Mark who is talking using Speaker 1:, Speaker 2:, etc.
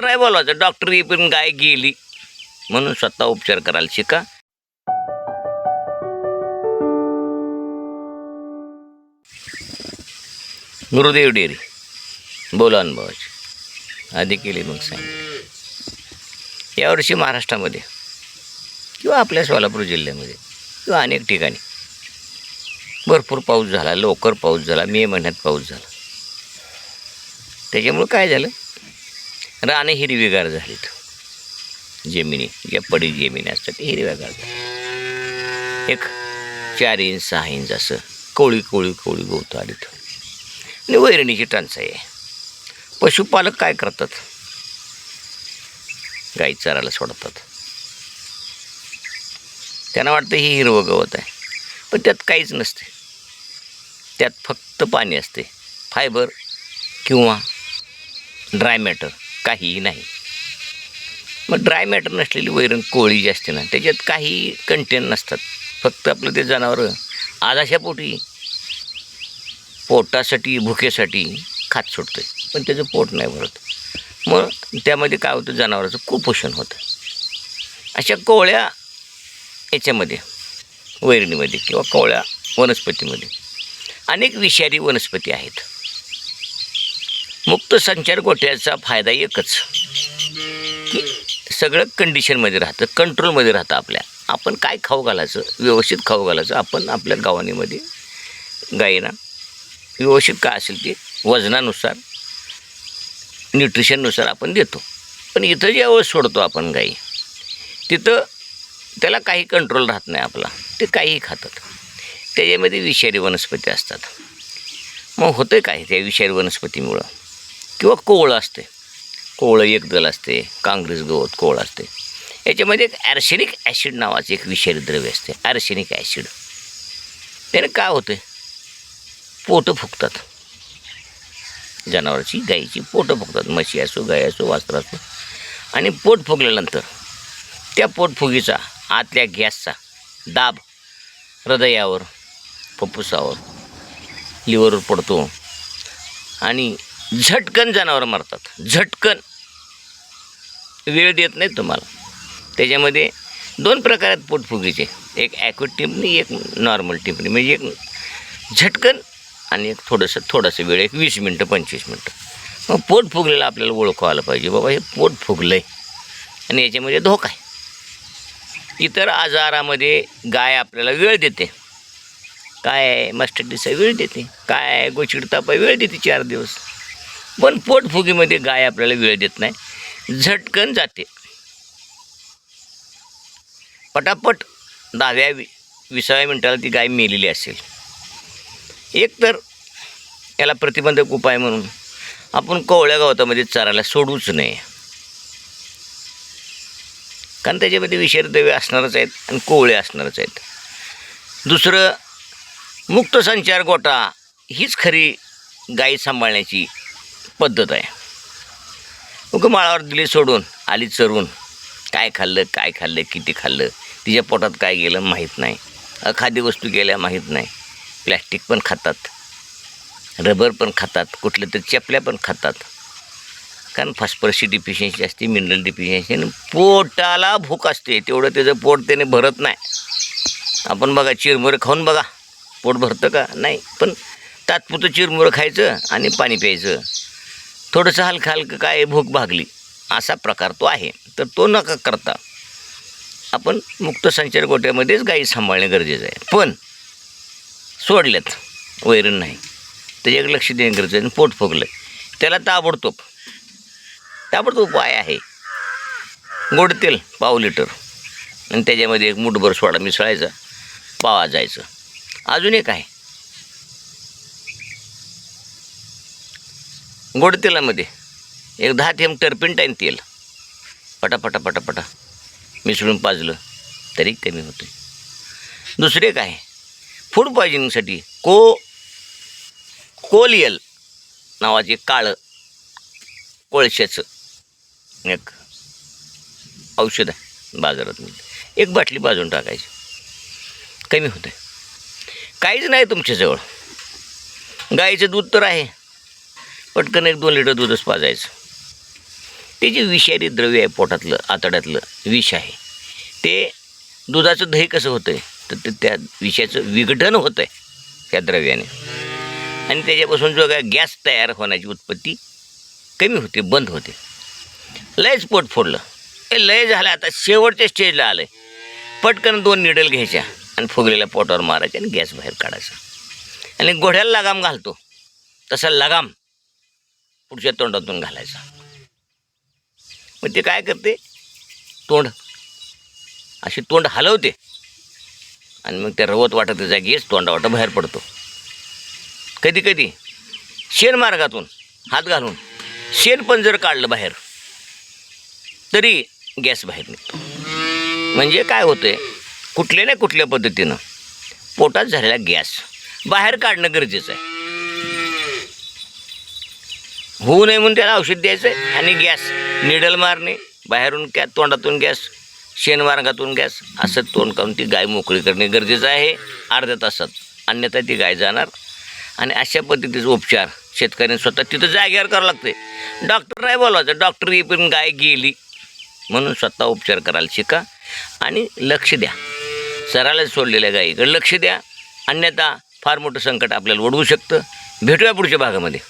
Speaker 1: नाही बोलवायचं. डॉक्टर पण गाय गेली. म्हणून स्वतः उपचार करायला शिका. गुरुदेव डेरी बोला अनुभवाची. आधी केली मग सांग यावर्षी महाराष्ट्रामध्ये किंवा आपल्या सोलापूर जिल्ह्यामध्ये किंवा अनेक ठिकाणी भरपूर पाऊस झाला लवकर पाऊस झाला मे महिन्यात पाऊस झाला. त्याच्यामुळं काय झालं? राणे हिरवीगार झालीत. जमिनी ज्या पडी जमिनी असतात ते हिरव्यागार झाल्या एक चार इंच सहा इंच असं कोळी कोळी कोळी गवतं आलीत आणि वैरणीची टंचाई आहे. पशुपालक काय करतात? गाई चरायला सोडतात. त्यांना वाटतं ही हिरवं गवत आहे. पण त्यात काहीच नसते. त्यात फक्त पाणी असते. फायबर किंवा ड्राय मॅटर. काहीही नाही. मग ड्राय मॅटर नसलेली वैरण कोळी जी असते ना त्याच्यात काही कंटेन नसतात. फक्त आपलं ते जनावरं आजाशा पोटी पोटासाठी भुकेसाठी खात सुटते पण त्याचं पोट नाही भरत. मग त्यामध्ये काय होतं जनावराचं कुपोषण होतं. अशा कोवळ्या याच्यामध्ये वैरणीमध्ये किंवा कोवळ्या वनस्पतीमध्ये अनेक विषारी वनस्पती आहेत. मुक्त संचार गोठ्याचा फायदा एकच. की सगळं कंडिशनमध्ये राहतं कंट्रोलमध्ये राहतं आपल्या. आपण काय खाऊ घालायचं व्यवस्थित खाऊ घालायचं आपण आपल्या गावानीमध्ये गायीना व्यवस्थित काय असेल ते वजनानुसार न्यूट्रिशननुसार आपण देतो. पण इथं ज्यावेळेस सोडतो आपण गाई तिथं त्याला काही कंट्रोल राहत नाही आपला. ते काहीही खातात. त्याच्यामध्ये विषारी वनस्पती असतात. मग होतं काय त्या विषारी वनस्पतीमुळं? किंवा कोवळं असते. कोवळं एक दल असते काँग्रेस गवत कोळ असते. याच्यामध्ये एक ॲर्शेनिक ॲसिड नावाचं एक विषारी द्रव्य असते ॲर्शेनिक ॲसिड त्याने काय होतं पोटं फुगतात. जनावराची गाईची पोटं फुगतात. म्हशी असो गाय असो वासर असो. आणि पोट फुगल्यानंतर त्या पोटफुगीचा आतल्या गॅसचा दाब हृदयावर फुफ्फुसावर लिव्हरवर पडतो. आणि झटकन जनावरं मरतात. झटकन. वेळ देत नाही तुम्हाला. त्याच्यामध्ये दोन प्रकार आहेत पोटफुगीचे. एक ॲक्विट टिपणी एक नॉर्मल टिपणी म्हणजे एक झटकन आणि एक थोडंसं थोडंसं वेळ एक वीस मिनटं पंचवीस मिनटं. मग पोट फुगलेलं आपल्याला ओळखवायला आलं पाहिजे. बाबा हे पोट फुगलं आहे आणि याच्यामध्ये धोका आहे. इतर आजारामध्ये गाय आपल्याला वेळ देते. काय मस्टडीचा वेळ देते. काय गोचिडतापा वेळ देते चार दिवस. पण पोटफुगीमध्ये गाय आपल्याला वेळ देत नाही. झटकन जाते. पटापट दहाव्या वि विसाव्या मिनटाला ती गाय मेलेली असेल. एक तर याला प्रतिबंधक उपाय म्हणून आपण कोवळ्या गवतामध्ये चरायला सोडूच नये. कारण त्याच्यामध्ये विषारी द्रव्य असणारच आहेत आणि कोवळे असणारच आहेत. दुसरं मुक्त संचार गोटा हीच खरी गाई सांभाळण्याची पद्धत आहे. मग माळावर दिली सोडून आली चरून. काय खाल्लं काय खाल्लं किती खाल्लं तिच्या पोटात काय गेलं माहीत नाही. अखादी वस्तू गेल्या माहीत नाही. प्लॅस्टिक पण खातात. रबर पण खातात. कुठल्या तरी चपल्या पण खातात. कारण फॉस्फरसची डिफिशियन्सी असते मिनरल डिफिशियन्सी आणि पोटाला भूक असते. तेवढं त्याचं पोट त्याने भरत नाही. आपण बघा चिरमुरं खाऊन बघा. पोट भरतं का? नाही. पण तात्पुरतं चिरमुरं खायचं आणि पाणी प्यायचं. थोडंसं हलकं हलकं काय भूक भागली असा प्रकार तो आहे. तर तो नका करता. आपण मुक्त संचार गोट्यामध्येच गाई सांभाळणे गरजेचं आहे. पण सोडल्यात वैरण नाही. त्याच्याकडे लक्ष देणे गरजेचं आहे पोट फुगलं त्याला ताबडतोब ताबडतोब उपाय आहे. गोड तेल पाव लिटर. आणि त्याच्यामध्ये एक मुठभर सोडा मिसळायचा पावा जायचं. अजून एक आहे. गोड तेलामध्ये. एक दहा थेंब टर्पिंटाईन तेल. पटापटा पटापटा मिसळून पाजलं तरी कमी होते दुसरे काय? फूड पॉयझनिंगसाठी को कोलियल नावाचे काळं कोळशाचं एक औषध आहे बाजारात एक बाटली बाजून टाकायची. कमी होते काहीच नाही तुमच्याजवळ. गाईचं दूध तर आहे. पटकन एक दोन लिटर दूधच पाजायचं. ते जे विषारी द्रव्य आहे पोटातलं आतड्यातलं विष आहे. ते दुधाचं दही कसं होतं आहे तर ते त्या विषाचं विघटन होतं आहे त्या द्रव्याने. आणि त्याच्यापासून जो काय गॅस तयार होण्याची उत्पत्ती कमी होते बंद होते. लयच पोट फोडलं. हे लय झालं आता शेवटच्या स्टेजला आलं आहे पटकन दोन निडल घ्यायच्या आणि फुगलेल्या पोटावर मारायच्या आणि गॅस बाहेर काढायचा. आणि घोड्याला लगाम घालतो. तसा लगाम पुढच्या तोंडातून घालायचा. मग ते काय करते? तोंड. अशी तोंड हलवते. आणि मग त्या रवत वाटत जागीच तोंडावाटा बाहेर पडतो. कधी कधी शेण मार्गातून हात घालून शेण पण जर काढलं बाहेर तरी गॅस बाहेर निघतो. म्हणजे काय होतंय? कुठल्या ना कुठल्या पद्धतीनं पोटात झालेला गॅस बाहेर काढणं गरजेचं आहे. होऊ नये म्हणून त्याला औषध द्यायचं आहे. आणि गॅस निडल मारणे बाहेरून गॅस तोंडातून गॅस शेण मार्गातून गॅस असं तोंड काढून ती गाय मोकळी करणे गरजेचं आहे. अर्ध्या तासात अन्यथा ती गाय जाणार. आणि अशा पद्धतीचे उपचार शेतकऱ्यांनी स्वतः तिथं जागेवर करावं लागते डॉक्टर नाही बोलवायचं. डॉक्टर येईपर्यंत गाय गेली म्हणून स्वतः उपचार करायला शिका. आणि लक्ष द्या. सराला सोडलेल्या गायीकडे लक्ष द्या. अन्यथा फार मोठं संकट आपल्याला ओढवू शकतं. भेटूया पुढच्या भागामध्ये.